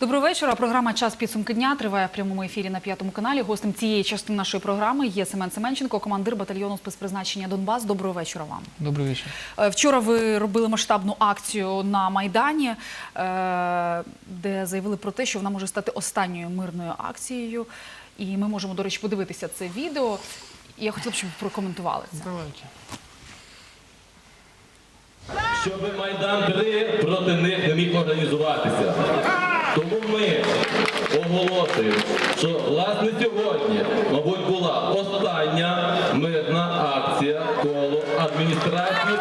Доброго вечора. Програма Час підсумки дня триває в прямому ефірі на п'ятому каналі. Гостем цієї частини нашої програми є Семен Семенченко, командир батальйону спецпризначення Донбас. Доброго вечора вам. Добрый вечер. Е, Вчора ви робили масштабну акцію на Майдані, е, де заявили про те, що вона може стати останньою мирною акцією. І ми можемо, до речі, подивитися це відео. І я хотіла б, щоб ви прокоментували це. Давайте. щоб Майдан 3 проти них не міг організуватися. Тому ми оголошуємо, що власне сьогодні, мабуть, була остання мирна акція коло адміністрації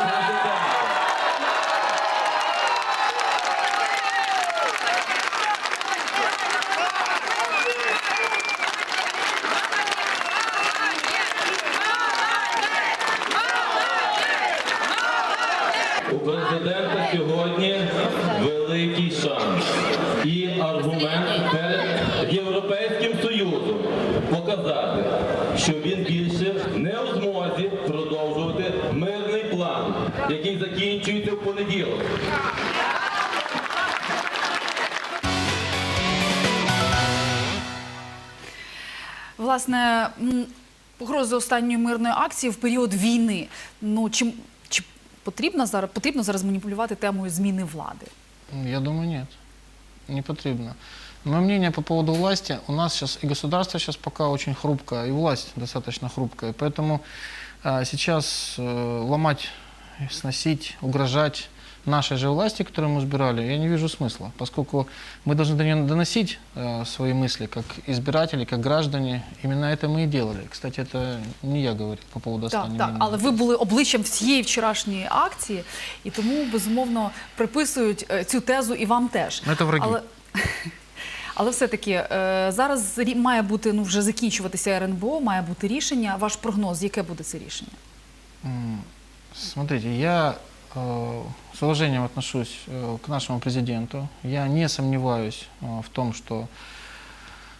Понеділок. Власне, погрози останньої мирної акції в період війни. Ну чи, чи потрібно зараз потрібно зараз маніпулювати темою зміни влади? Я думаю, нет. Не потребно. Мое мнение по поводу власти, у нас сейчас и государство сейчас пока очень хрупкое, и власть достаточно хрупкая. Поэтому а, сейчас э, ломать, сносить, угрожать нашей же власти, которую мы избирали, я не вижу смысла, поскольку мы должны до нее доносить э, свои мысли, как избиратели, как граждане. Именно это мы и делали. Кстати, это не я говорил по поводу Так, останней так, мирной але ви були обличчям всієї вчорашньої акції, і тому безумовно приписують е, цю тезу і вам теж. Ну, це враги. Але, але все-таки е, зараз рі- має бути ну вже закінчуватися РНБО, має бути рішення. Ваш прогноз, яке буде це рішення? М, Смотрите, я э, с уважением отношусь э, к нашему президенту. Я не сомневаюсь э, в том, что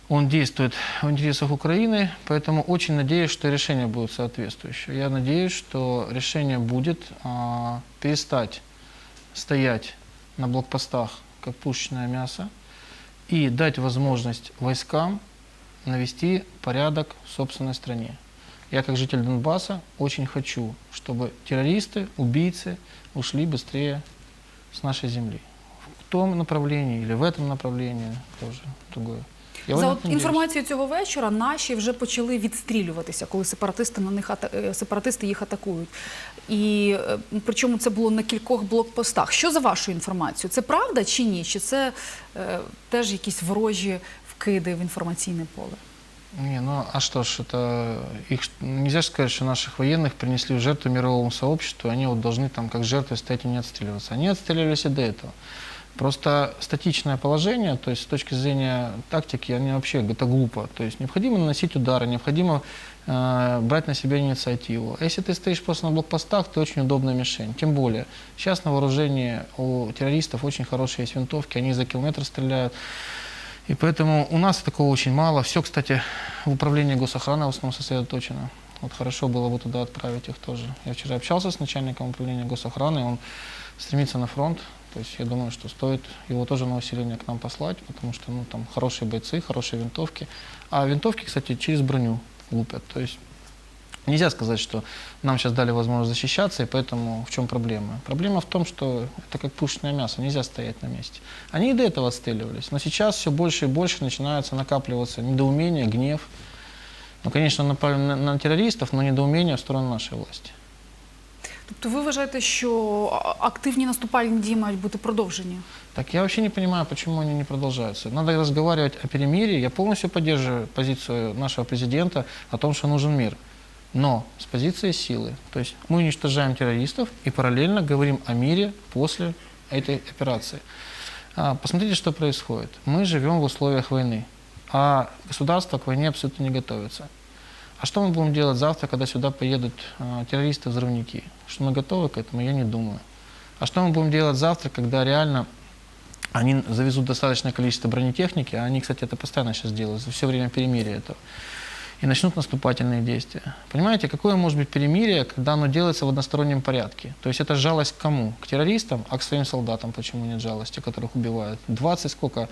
он действует в интересах Украины, поэтому очень надеюсь, что решение будет соответствующее. Я надеюсь, что решение будет а, перестать стоять на блокпостах, как пушечное мясо, и дать возможность войскам навести порядок в собственной стране. Я, как житель Донбасса, очень хочу, чтобы террористы, убийцы ушли быстрее с нашей земли. В том направлении или в этом направлении тоже другое. Я в За этом от надеюсь. інформацією цього вечора наші вже почали відстрілюватися, коли сепаратисти на них ата- е, сепаратисти їх атакують. І е, причому це було на кількох блокпостах. Що за вашою інформацією? Це правда чи ні? Чи це е, теж якісь ворожі вкиди в інформаційне поле? Не, ну а что ж, это их нельзя же сказать, что наших военных принесли в жертву мировому сообществу, они вот должны там как жертвы стоять и не отстреливаться. Они отстреливались и до этого. Просто статичное положение, то есть с точки зрения тактики, они вообще это глупо. То есть необходимо наносить удары, необходимо э, брать на себя инициативу. А если ты стоишь просто на блокпостах, ты очень удобная мишень. Тем более, сейчас на вооружении у террористов очень хорошие есть винтовки, они за километр стреляют. И поэтому у нас такого очень мало. Все, кстати, в управлении госохраны в основном сосредоточено. Вот хорошо было бы туда отправить их тоже. Я вчера общался с начальником управления госохраны, он стремится на фронт. То есть я думаю, что стоит его тоже на усиление к нам послать, потому что ну, там хорошие бойцы, хорошие винтовки. А винтовки, кстати, через броню лупят. То есть Нельзя сказать, что нам сейчас дали возможность защищаться, и поэтому в чем проблема? Проблема в том, что это как пушечное мясо, нельзя стоять на месте. Они и до этого отстреливались, но сейчас все больше и больше начинаются накапливаться недоумение, гнев. Ну, конечно, направлено на, на террористов, но недоумение в сторону нашей власти. Тобто ви вважаєте, що а- активні наступальні дії мають бути продовжені? Так я вообще не понимаю, почему они не продолжаются. Надо разговаривать о перемирии. Я полностью поддерживаю позицию нашего президента о том, что нужен мир. Но с позиции силы. То есть мы уничтожаем террористов и параллельно говорим о мире после этой операции. А, посмотрите, что происходит. Мы живем в условиях войны, а государство к войне абсолютно не готовится. А что мы будем делать завтра, когда сюда поедут а, террористы-взрывники? Что мы готовы к этому, я не думаю. А что мы будем делать завтра, когда реально они завезут достаточное количество бронетехники, а они, кстати, это постоянно сейчас делают, за все время перемирия этого, и начнут наступательные действия. Понимаете, какое может быть перемирие, когда оно делается в одностороннем порядке? То есть это жалость к кому? К террористам, а к своим солдатам почему нет жалости, которых убивают? 20 сколько?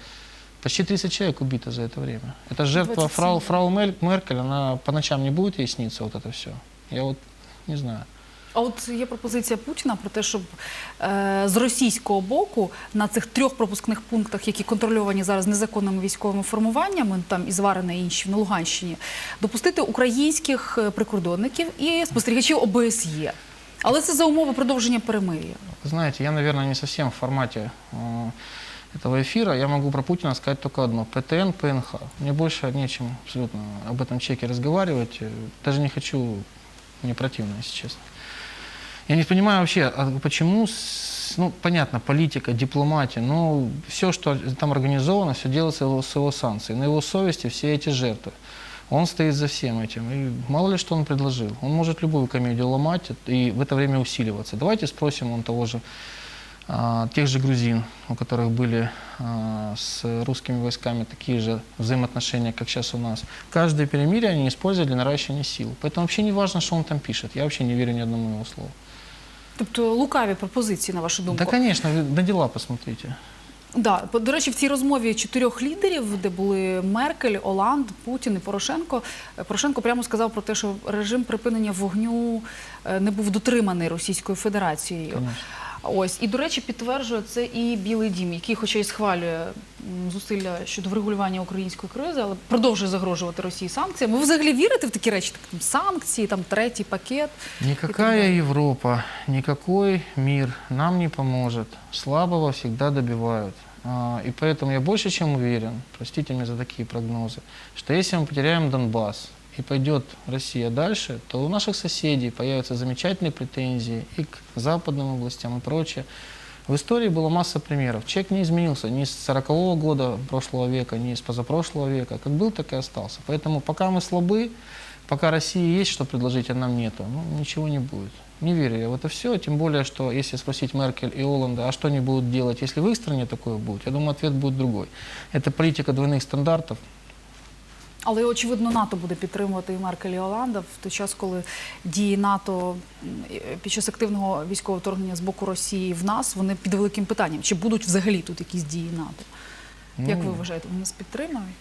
Почти 30 человек убито за это время. Это жертва 27. фрау, фрау Меркель, она по ночам не будет ей сниться вот это все. Я вот не знаю. А от є пропозиція Путіна про те, щоб е, з російського боку на цих трьох пропускних пунктах, які контрольовані зараз незаконними військовими формуваннями, там і зварена і інші на Луганщині, допустити українських е, прикордонників і спостерігачів ОБСЄ. Але це за умови продовження перемир'я. Вы знаете, я, наверное, не совсем в формате э, этого эфира. Я могу про Путина сказать только одно. ПТН, ПНХ. Мне больше нечем абсолютно об этом человеке разговаривать. Э, Даже не хочу, мне противно, если честно. Я не понимаю вообще, а почему, ну, понятно, политика, дипломатия, но все, что там организовано, все делается его- с его санкций. На его совести все эти жертвы. Он стоит за всем этим. И мало ли что он предложил. Он может любую комедию ломать и в это время усиливаться. Давайте спросим он того же, а, тех же грузин, у которых были а, с русскими войсками такие же взаимоотношения, как сейчас у нас. Каждое перемирие они используют для наращивания сил. Поэтому вообще не важно, что он там пишет. Я вообще не верю ни одному его слову. Тобто лукаві пропозиції, на вашу думку. Да, звісно, на діла посмотрите. Да, до речі, в цій розмові чотирьох лідерів, де були Меркель, Оланд, Путін і Порошенко, е, Порошенко прямо сказав про те, що режим припинення вогню е, не був дотриманий Російською Федерацією. Конечно. Ось і до речі, підтверджує це і Білий Дім, який, хоча й схвалює м, зусилля щодо врегулювання української кризи, але продовжує загрожувати Росії санкціями. Ви взагалі вірите в такі речі? Так, там, санкції, там третій пакет. Никакая Европа, никакой мир нам не поможет. Слабого всегда добивают. А, И поэтому я больше чем уверен, простите меня за такие прогнозы, что если мы потеряем Донбасс и пойдет Россия дальше, то у наших соседей появятся замечательные претензии и к западным областям и прочее. В истории была масса примеров. Человек не изменился ни с 40-го года прошлого века, ни с позапрошлого века. Как был, так и остался. Поэтому пока мы слабы, пока России есть что предложить, а нам нету, ну, ничего не будет. Не верю я в это все, тем более, что если спросить Меркель и Оланда, а что они будут делать, если в их стране такое будет, я думаю, ответ будет другой. Это политика двойных стандартов. Але очевидно, НАТО буде підтримувати і Меркель і Оланда в той час, коли дії НАТО м, е, під час активного військового вторгнення з боку Росії в нас вони під великим питанням. Чи будуть взагалі тут якісь дії НАТО? Як ви Ну, вважаєте, вони нас підтримують?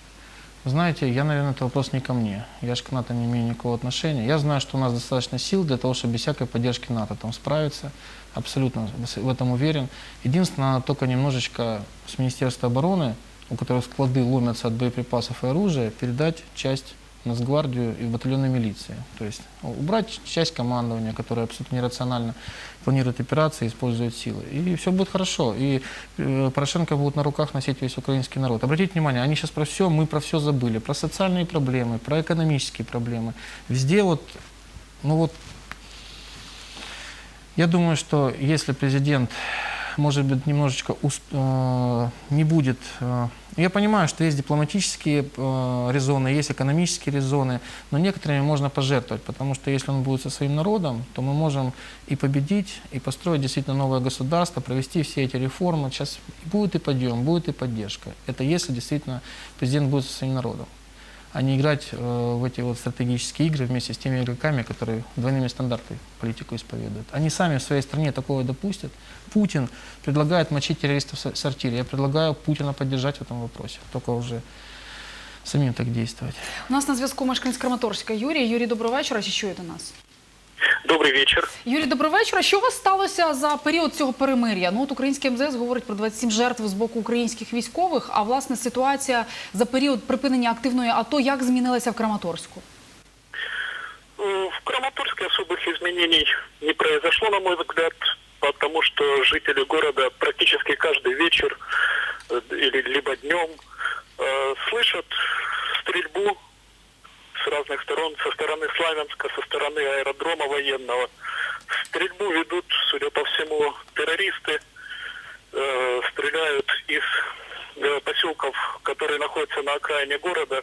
Знаете, я, наверное, это вопрос не ко мне. Я же к НАТО не имею никакого отношения. Я знаю, что у нас достаточно сил для того, чтобы без всякой поддержки НАТО там справиться. Абсолютно в этом уверен. Единственное, надо только немножечко с Министерства обороны, у которых склады ломятся от боеприпасов и оружия, передать часть Нацгвардию и в батальоны милиции. То есть убрать часть командования, которое абсолютно нерационально планирует операции, использует силы. И все будет хорошо. И э, Порошенко будет на руках носить весь украинский народ. Обратите внимание, они сейчас про все, мы про все забыли. Про социальные проблемы, про экономические проблемы. Везде вот, ну вот, я думаю, что если президент, может быть, немножечко ус- э, не будет... э, я понимаю, что есть дипломатические э, резоны, есть экономические резоны, но некоторыми можно пожертвовать, потому что если он будет со своим народом, то мы можем и победить, и построить действительно новое государство, провести все эти реформы. Сейчас будет и подъем, будет и поддержка. Это если действительно президент будет со своим народом а не играть э, в эти вот стратегические игры вместе с теми игроками, которые двойными стандартами политику исповедуют. Они сами в своей стране такое допустят. Путин предлагает мочить террористов в со- сортире. Я предлагаю Путина поддержать в этом вопросе. Только уже самим так действовать. У нас на зв'язку мешканець Краматорська Юрій. Юрій, доброго вечора. Чи чуєте нас? Добрый вечер. Юрій, доброго вечора. Що у вас сталося за період цього перемир'я? Ну, от українське МЗС говорить про 27 жертв з боку українських військових. А власне ситуація за період припинення активної АТО як змінилася в Краматорську? Э, В Краматорске особых изменений не произошло, на мой взгляд, потому что жители города практически каждый вечер э, или либо днем аэродрома военного. Стрельбу ведут, судя по всему, террористы, э, стреляют из э, поселков, которые находятся на окраине города,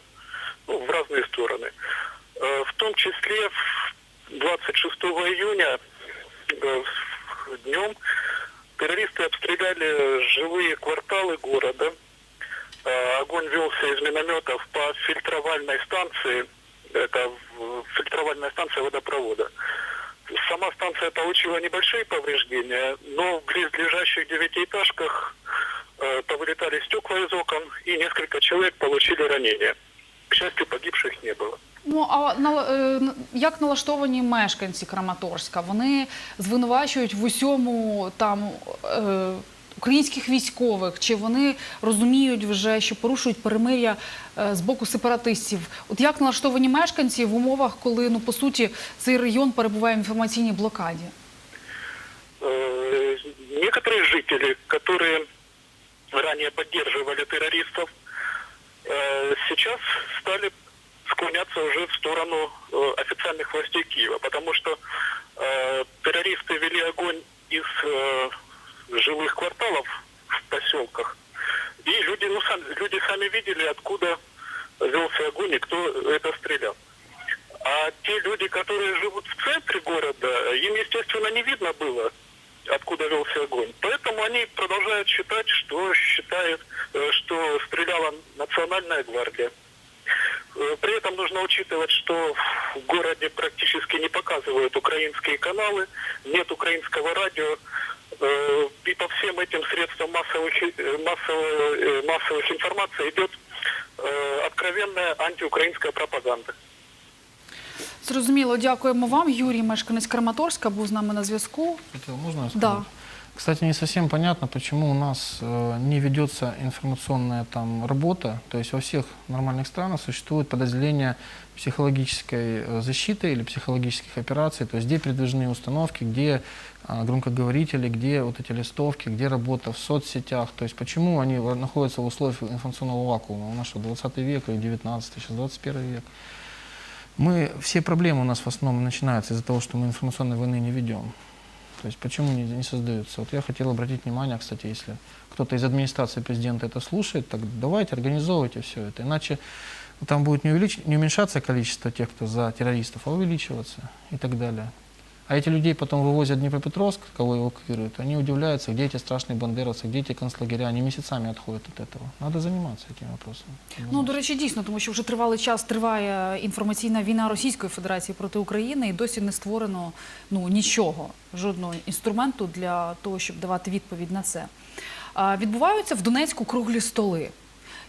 э, повылетали стекла из окон, и несколько человек получили ранения. К счастью, погибших не было. Ну а на, е, н- як налаштовані мешканці Краматорська? Вони звинувачують в усьому там е, українських військових, чи вони розуміють вже, що порушують перемир'я е, з боку сепаратистів? От як налаштовані мешканці в умовах, коли ну по суті цей район перебуває в інформаційній блокаді? Э, Некоторые жители, которые ранее поддерживали террористов, э, сейчас стали склоняться уже в сторону э, официальных властей Киева, потому что э, террористы вели огонь из жилых кварталов в поселках, и люди, ну, сами, люди сами видели, откуда велся огонь и кто это стрелял. А те люди, которые живут в центре города, им, естественно, не видно было, откуда велся огонь. Поэтому они продолжают считать, что считают, э, что стреляла Национальная гвардия. Э, При этом нужно учитывать, что в городе практически не показывают украинские каналы, нет украинского радио, э, и по всем этим средствам массовых, массовой, э, массовых информации идет откровенная антиукраинская пропаганда. Зрозуміло, дякуємо вам. Юрій, мешканець Краматорська, був з нами на зв'язку. Это можно я Да. скажу? Кстати, не совсем понятно, почему у нас э, не ведется информационная там работа. То есть во всех нормальных странах существует подразделение психологической э, защиты или психологических операций, то есть где передвижные установки, где а, громкоговорители, где вот эти листовки, где работа в соцсетях. То есть почему они в- находятся в условиях информационного вакуума? У нас что, 20 век или 19, сейчас 21 век. Мы, все проблемы у нас в основном начинаются из-за того, что мы информационной войны не ведем. То есть почему не, не создаются? Вот я хотел обратить внимание, кстати, если кто-то из администрации президента это слушает, так давайте организовывайте все это. Иначе там будет не, увелич... не уменьшаться количество тех, кто за террористов, а увеличиваться и так далее. А эти людей потом вывозят в Днепропетровск, кого эвакуируют, они удивляются, где эти страшные бандеровцы, где эти концлагеря, они месяцами отходят от этого. Надо заниматься этим вопросом. Ну, до речі, дійсно, тому що вже тривалий час триває інформаційна війна Російської Федерації проти України і досі не створено ну, нічого, жодного інструменту для того, щоб давати відповідь на це. А, відбуваються в Донецьку круглі столи,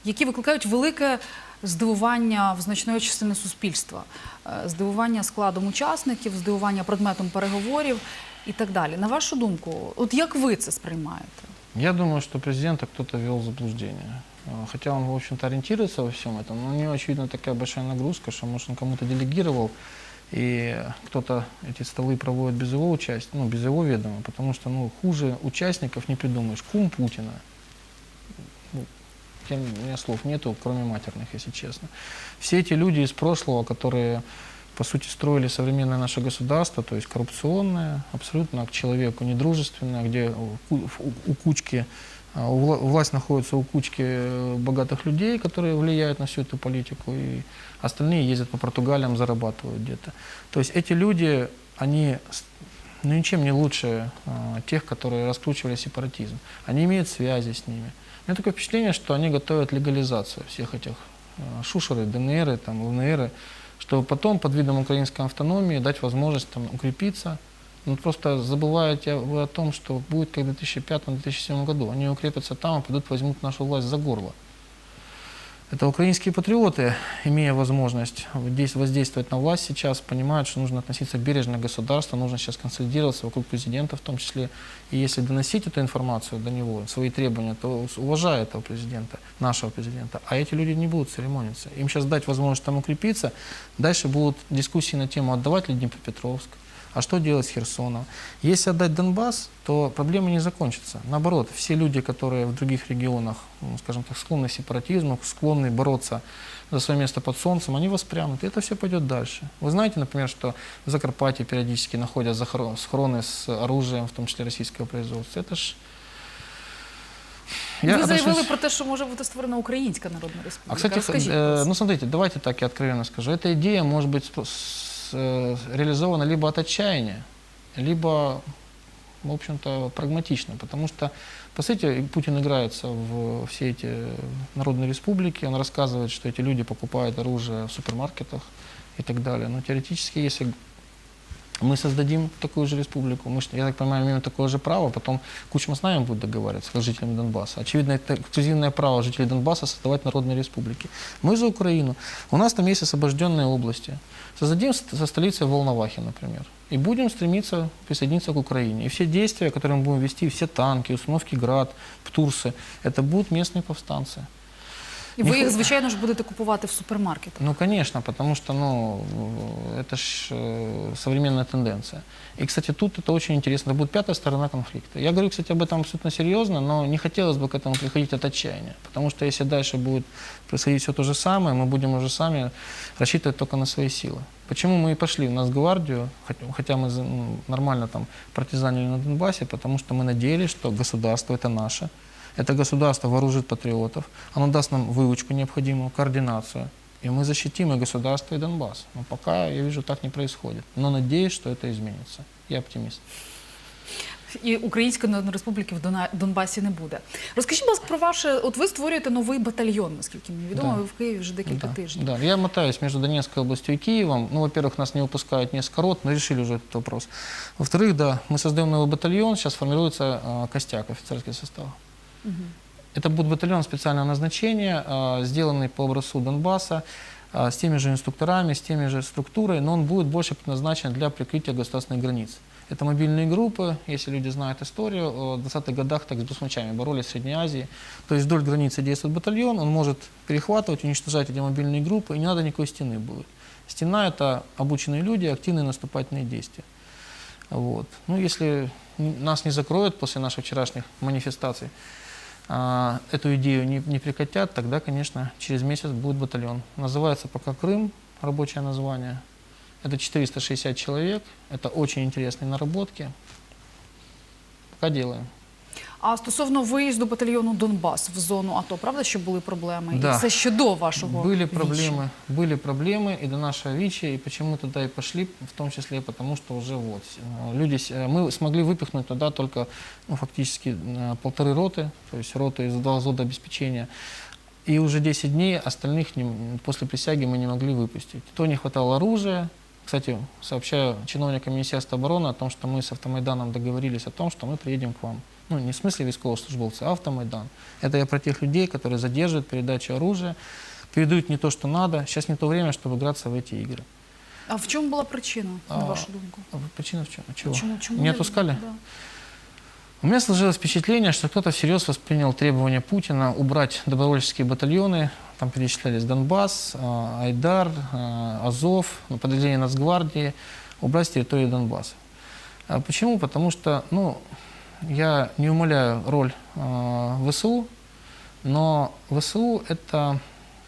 які викликають велике здивування в значної частини суспільства, Е, здивування складом учасників, здивування предметом переговорів і так далі. На вашу думку, от як ви це сприймаєте? Я думаю, что президента кто-то ввел в заблуждение. Э, Хотя он, в общем-то, ориентируется во всем этом, но у него, очевидно, такая большая нагрузка, что, может, он кому-то делегировал, и кто-то эти столы проводит без его участия, ну, без его ведома, потому что, ну, хуже участников не придумаешь. Кум Путина. У меня слов нету, кроме матерных, если честно. Все эти люди из прошлого, которые, по сути, строили современное наше государство, то есть коррупционное, абсолютно к человеку недружественное, где у, ку- у- у кучки, а, власть находится у кучки э, богатых людей, которые влияют на всю эту политику, и остальные ездят по Португалиям, зарабатывают где-то. То есть эти люди, они ну, ничем не лучше а, тех, которые раскручивали сепаратизм. Они имеют связи с ними. У меня такое впечатление, что они готовят легализацию всех этих э, шушеры, ДНРы, там, ЛНРы, чтобы потом под видом украинской автономии дать возможность там, укрепиться. Ну, просто забываете вы о том, что будет как в 2005-2007 году. Они укрепятся там, и пойдут возьмут нашу власть за горло. Это украинские патриоты, имея возможность воздейс- воздействовать на власть сейчас, понимают, что нужно относиться бережно к государству, нужно сейчас консолидироваться вокруг президента в том числе. И если доносить эту информацию до него, свои требования, то уважая этого президента, нашего президента. А эти люди не будут церемониться. Им сейчас дать возможность там укрепиться. Дальше будут дискуссии на тему, отдавать ли Днепропетровск, а что делать с Херсоном? Если отдать Донбасс, то проблемы не закончатся. Наоборот, все люди, которые в других регионах, ну, скажем так, склонны к сепаратизму, склонны бороться за свое место под солнцем, они воспрянут, и это все пойдет дальше. Вы знаете, например, что в Закарпатье периодически находят захорон- схроны с оружием, в том числе российского производства. Это ж... Ви заявили отношусь- про те, що може бути створена Українська Народна Республіка. а, кстати, Розкажіть, э, будь ласка. ну смотрите, давайте так я откровенно скажу. Эта идея может быть э, реализована либо от отчаяния, либо, в общем-то, прагматично. Потому что, по сути, Путин играется в все эти народные республики, он рассказывает, что эти люди покупают оружие в супермаркетах и так далее. Но теоретически, если мы создадим такую же республику. Мы, я так понимаю, имеем такое же право, потом Кучма с нами будет договариваться, с жителями Донбасса. Очевидно, это эксклюзивное право жителей Донбасса создавать народные республики. Мы за Украину. У нас там есть освобожденные области. Создадим со столицей Волновахи, например. И будем стремиться присоединиться к Украине. И все действия, которые мы будем вести, все танки, установки ГРАД, ПТУРСы, это будут местные повстанцы. І ви їх, звичайно ж, будете купувати в супермаркетах. Ну, конечно, потому что, ну, это ж э, современная тенденция. И, кстати, тут это очень интересно. Это будет пятая сторона конфликта. Я говорю, кстати, об этом абсолютно серьезно, но не хотелось бы к этому приходить от отчаяния. Потому что если дальше будет происходить все то же самое, мы будем уже сами рассчитывать только на свои силы. Почему мы и пошли в Нацгвардию, хотя, хотя мы ну, нормально там партизанили на Донбассе, потому что мы надеялись, что государство это наше, это государство вооружит патриотов, оно даст нам выучку необходимую, координацию, и мы защитим и государство, и Донбасс. Но пока, я вижу, так не происходит. Но надеюсь, что это изменится. Я оптимист. І Української Народної Республіки в Дона- Донбасі не буде. Розкажіть, будь ласка, про ваше. От ви створюєте новий батальйон, наскільки мені відомо, Да. ви в Києві вже декілька да, тижнів. да, я мотаюсь между Донецкой областью и Киевом. Ну, во-первых, нас не выпускают несколько рот, но решили уже этот вопрос. Во-вторых, да, мы создаем новый батальон, сейчас формируется э, костяк, офицерский состав. Это будет батальон специального назначения, э, сделанный по образцу Донбасса, э, с теми же инструкторами, с теми же структурой, но он будет больше предназначен для прикрытия государственных границ. Это мобильные группы, если люди знают историю, э, в 20-х годах так с басмачами боролись в Средней Азии. То есть вдоль границы действует батальон, он может перехватывать, уничтожать эти мобильные группы, и не надо никакой стены будет. Стена – это обученные люди, активные наступательные действия. Вот. Ну, если нас не закроют после наших вчерашних манифестаций, а, эту идею не, не прекратят, тогда, конечно, через месяц будет батальон. Называется пока Крым, рабочее название. Это 460 человек, это очень интересные наработки. Пока делаем. А стосовно виїзду батальйону Донбас в зону АТО, правда, що були проблеми? Да. І це ще до вашого Были віча? проблемы, были проблемы и до нашего ВИЧа, и почему туда и пошли, в том числе потому, что уже вот э, люди, с- э, мы смогли выпихнуть туда только ну, фактически э, полторы роты, то есть роты из два взвода обеспечения, и уже 10 дней остальных не- после присяги мы не могли выпустить. То не хватало оружия, кстати, сообщаю чиновникам Министерства обороны о том, что мы с Автомайданом договорились о том, что мы приедем к вам. Ну, не в смысле військовослужбовцы, а Автомайдан. Это я про тех людей, которые задерживают передачу оружия, передают не то, что надо. Сейчас не то время, чтобы играться в эти игры. А в чому була причина, на А, вашу думку? А Причина в чем? Чего? Чому, чому не отпускали? Да. У меня сложилось впечатление, что кто-то всерьез воспринял требования Путина убрать добровольческие батальоны. Там перечислялись Донбасс, а, Айдар, а, Азов, ну, подразделения Нацгвардии, убрать с территории Донбасса. А Почему? Потому что, ну, я не умаляю роль а, ВСУ, но ВСУ – это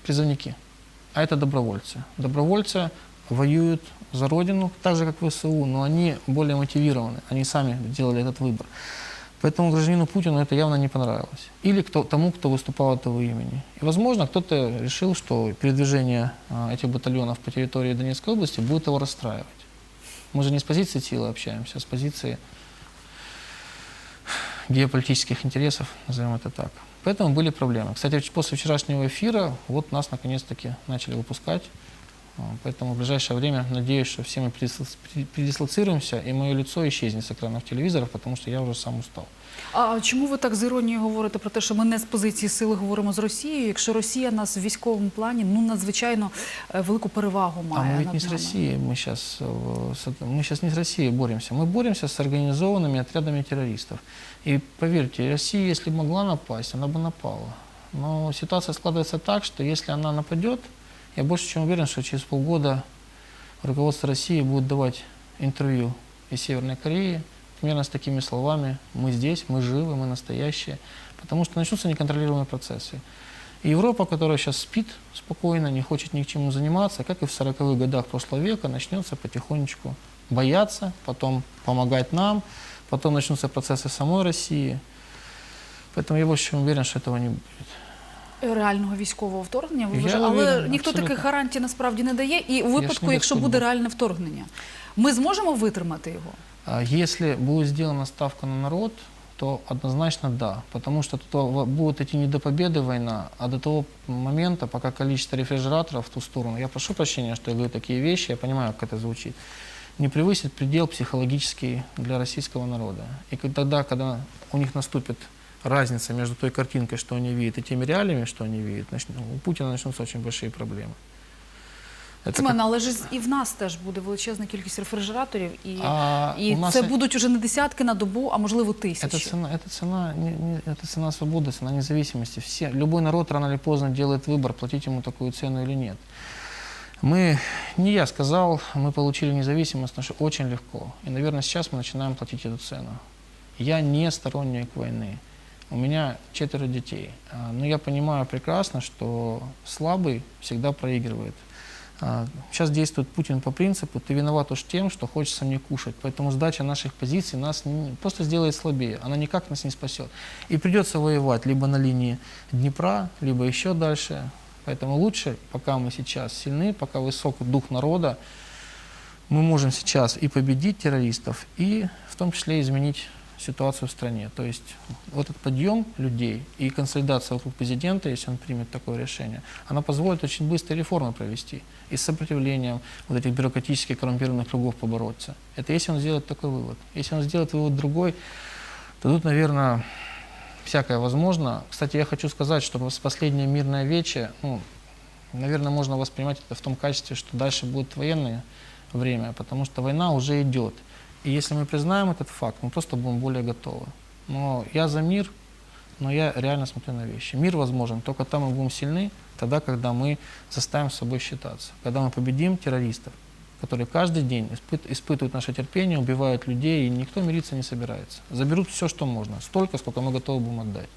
призывники, а это добровольцы. Добровольцы воюют за Родину, так же, как ВСУ, но они более мотивированы, они сами сделали этот выбор. Поэтому гражданину Путину это явно не понравилось. Или кто, тому, кто выступал от его имени. И, возможно, кто-то решил, что передвижение а, этих батальонов по территории Донецкой области будет его расстраивать. Мы же не с позиции силы общаемся, а с позиции геополитических интересов, назовем это так. Поэтому были проблемы. Кстати, после вчерашнего эфира вот нас наконец-таки начали выпускать. А, Поэтому в ближайшее время надеюсь, что все мы передисло- пере- передислоцируемся, и мое лицо исчезнет с экранов телевизоров, потому что я уже сам устал. А чому ви так з іронією говорите про те, що ми не з позиції сили говоримо з Росією, якщо Росія нас в військовому плані ну надзвичайно е, велику перевагу А має мы ведь над не с нами? Россией, мы сейчас, мы сейчас не с Россией боремся, мы боремся с организованными отрядами террористов. И поверьте, Россия, если бы могла напасть, она бы напала. Но ситуация складывается так, что если она нападет, я больше чем уверен, что через полгода руководство России будет давать интервью из Северной Кореи, примерно с такими словами «Мы здесь, мы живы, мы настоящие», потому что начнутся неконтролируемые процессы. И Европа, которая сейчас спит спокойно, не хочет ни к чему заниматься, как и в 40-х годах прошлого века, начнется потихонечку бояться, потом помогать нам, потом начнутся процессы самой России. Поэтому я больше чем уверен, что этого не будет реального військового вторгнення. Ви Я вважаєте? але уверен, ніхто абсолютно. таких гарантій насправді не дає. І у не випадку, якщо готовий буде був. реальне вторгнення, ми зможемо витримати його. А Если будет сделана ставка на народ, то однозначно да. Потому что то в- будет идти не до победы война, а до того момента, пока количество рефрижераторов в ту сторону. Я прошу прощения, что я говорю такие вещи, я понимаю, как это звучит. не превысит предел психологический для российского народа. И к- тогда, когда у них наступит разница между той картинкой, что они видят, и теми реалиями, что они видят, нач- у Путина начнутся очень большие проблемы. Это Семен, але ж і в нас теж буде величезна кількість рефрижераторів, і, А і у нас це і- будуть уже не десятки на добу, а можливо тисячі. Это цена, это цена, не- не- это цена свободы, цена независимости. Все, любой народ рано или поздно делает выбор, платить ему такую цену или нет. Мы, не я сказал, мы получили независимость нашу очень легко. И, наверное, сейчас мы начинаем платить эту цену. Я не сторонник войны. У меня четверо детей. А, Но я понимаю прекрасно, что слабый всегда проигрывает. А, Сейчас действует Путин по принципу «ты виноват уж тем, что хочется мне кушать». Поэтому сдача наших позиций нас просто сделает слабее. Она никак нас не спасет. И придется воевать либо на линии Днепра, либо еще дальше. Поэтому лучше, пока мы сейчас сильны, пока высок дух народа, мы можем сейчас и победить террористов, и в том числе изменить ситуацию в стране. То есть вот этот подъем людей и консолидация вокруг президента, если он примет такое решение, она позволит очень быстро реформы провести и с сопротивлением вот этих бюрократических коррумпированных кругов побороться. Это если он сделает такой вывод. Если он сделает вывод другой, то тут, наверное, всякое возможно. Кстати, я хочу сказать, что последнее мирное вече, ну, наверное, можно воспринимать это в том качестве, что дальше будет военное время, потому что война уже идет. И если мы признаем этот факт, мы просто будем более готовы. Но я за мир, но я реально смотрю на вещи. Мир возможен только там мы будем сильны, тогда, когда мы заставим с собой считаться. Когда мы победим террористов, которые каждый день испыт- испытывают наше терпение, убивают людей, и никто мириться не собирается. Заберут все, что можно, столько, сколько мы готовы будем отдать.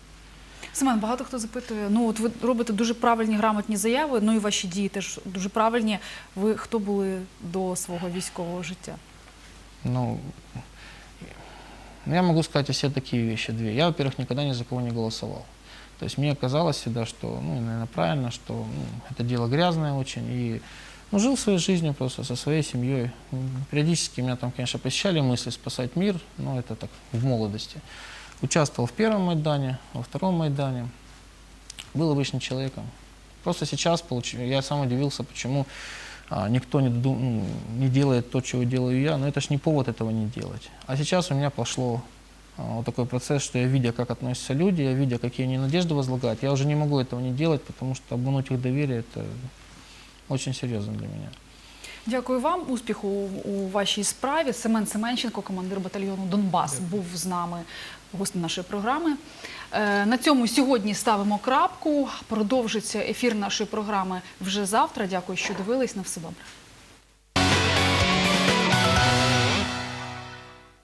Семен, багато хто запитує. Ну от ви робите дуже правильні грамотні заяви. Ну і ваші дії теж дуже правильні. Ви хто були до свого військового життя? Ну, я могу сказать о себе такие вещи, две. Я, во-первых, никогда ни за кого не голосовал. То есть мне казалось всегда, что, ну, наверное, правильно, что ну, это дело грязное очень. И ну, жил своей жизнью просто со своей семьей. Периодически меня там, конечно, посещали мысли спасать мир, но это так в молодости. Участвовал в первом Майдане, во втором Майдане. Был обычным человеком. Просто сейчас получ... я сам удивился, почему никто не, ду- ну, не делает то, чего делаю я, но это ж не повод этого не делать. А сейчас у меня пошло а, вот такой процесс, что я видя, как относятся люди, я видя, какие они надежды возлагают, я уже не могу этого не делать, потому что обмануть их доверие это очень серьезно для меня. Дякую вам. Успіху у вашій справі. Семен Семенченко, командир батальйону Донбас, був з нами гостем нашої програми. Е, На цьому сьогодні ставимо крапку. Продовжиться ефір нашої програми вже завтра. Дякую, що дивились. На все добре.